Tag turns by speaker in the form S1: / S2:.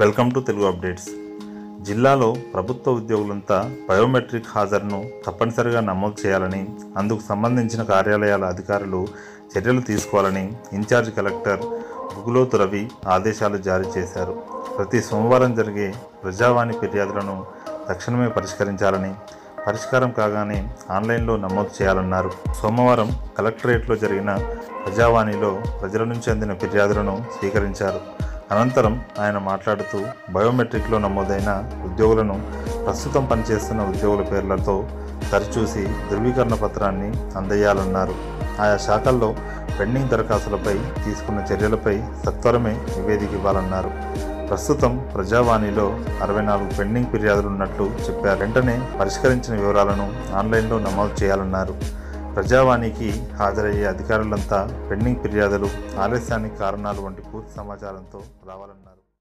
S1: Welcome to Telugu updates. జిల్లాలో ప్రభుత్వ ఉద్యోగులంతా biometric హాజరును తప్పనిసరిగా నమోదు చేయాలని అందుకు సంబంధించిన కార్యాలయాల అధికారులు చర్యలు తీసుకోవాలని ఇన్ఛార్జ్ కలెక్టర్ గుగులోతు రవి ఆదేశాలు జారీ చేశారు. ప్రతి సోమవారం జరిగే ప్రజావాణి ఫిర్యాదులను తక్షణమే పరిష్కరించాలని పరిష్కారం కాగానే ఆన్లైన్లో నమోదు చేయాలన్నారు. సోమవారం కలెక్టరేట్లో జరిగిన ప్రజావాణిలో ప్రజల నుంచి అందిన ఫిర్యాదులను స్వీకరించారు. అనంతరం ఆయన మాట్లాడుతూ బయోమెట్రిక్లో నమోదైన ఉద్యోగులను ప్రస్తుతం పనిచేస్తున్న ఉద్యోగుల పేర్లతో సరిచూసి ధృవీకరణ పత్రాన్ని అందజేయాలన్నారు ఆయా శాఖల్లో పెండింగ్ దరఖాస్తులపై తీసుకున్న చర్యలపై సత్వరమే నివేదిక ఇవ్వాలన్నారు. ప్రస్తుతం ప్రజావాణిలో అరవై నాలుగు పెండింగ్ ఫిర్యాదులు ఉన్నట్లు చెప్పారు. వెంటనే పరిష్కరించిన వివరాలను ఆన్లైన్లో నమోదు చేయాలన్నారు. ప్రజావాణికి హాజరయ్యే అధికారులంతా పెండింగ్ ఫిర్యాదులు ఆలస్యానికి కారణాలు వంటి పూర్తి సమాచారంతో రావాలన్నారు.